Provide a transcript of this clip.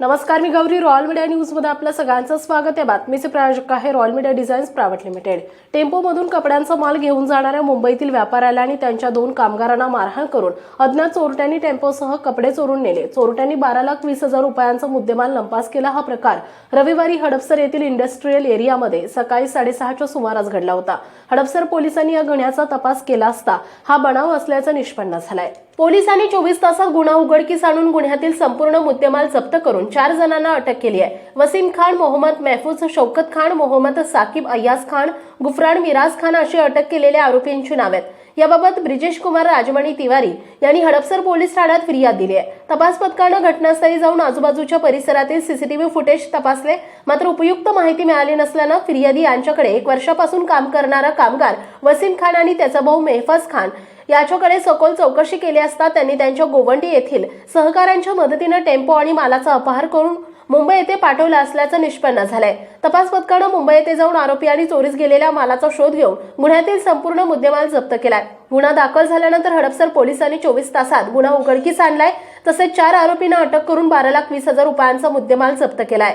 नमस्कार मी Gauri royal media न्यूजमध्ये आपलं सगळ्यांचं स्वागत आहे. बातमीचे प्रायोजक आहे Royal Media Designs Private Limited. टेम्पोमधून कपड्यांचा माल घेऊन जाणाऱ्या मुंबईतील व्यापाऱ्याला आणि त्यांच्या दोन कामगारांना मारहाण करून अज्ञात चोरट्यांनी टेम्पोसह कपडे चोरून नेले. चोरट्यांनी बारा लाख वीस हजार रुपयांचा मुद्देमाल लंपास केला. हा प्रकार रविवारी हडपसर येथील इंडस्ट्रीयल एरियामध्ये सकाळी साडेसहाच्या सुमारास घडला होता. हडपसर पोलिसांनी या गुन्ह्याचा तपास केला असता हा बनाव असल्याचं निष्पन्न झालाय. पोलिसांनी चोवीस तासात गुन्हा उघडकीस आणून गुन्ह्यातील संपूर्ण मुद्देमाल जप्त करून चार जणांना अटक केली आहे. वसीम खान मोहम्मद महफूज शौकत खान मोहम्मद साकिब अय्याज खान गुफरान मिराज खान अशी अटक केलेल्या आरोपींची नावे आहेत. याबाबत ब्रिजेश कुमार राजमणी तिवारी यांनी हडपसर पोलीस ठाण्यात फिर्याद दिली आहे. तपास पथकानं घटनास्थळी जाऊन आजूबाजूच्या परिसरातील सीसीटीव्ही फुटेज तपासले. मात्र उपयुक्त माहिती मिळाली नसल्यानं फिर्यादी यांच्याकडे एक वर्षापासून काम करणारा कामगार वसीम खान आणि त्याचा भाऊ मेहफाज खान याच्याकडे सखोल चौकशी केली असता त्यांनी त्यांच्या गोवंडी येथील सहकाऱ्यांच्या मदतीनं टेम्पो आणि मालाचा अपहार करून मुंबई येथे पाठवला असल्याचं निष्पन्न झालंय. तपास पथकानं मुंबई येथे जाऊन आरोपी आणि चोरीस गेलेल्या मालाचा शोध घेऊन गुन्ह्यातील संपूर्ण मुद्देमाल जप्त केलाय. गुन्हा दाखल झाल्यानंतर हडपसर पोलिसांनी चोवीस तासात गुन्हा उघडकीस आणलाय तसेच चार आरोपींना अटक करून बारा लाख वीस हजार रुपयांचा मुद्देमाल जप्त केलाय.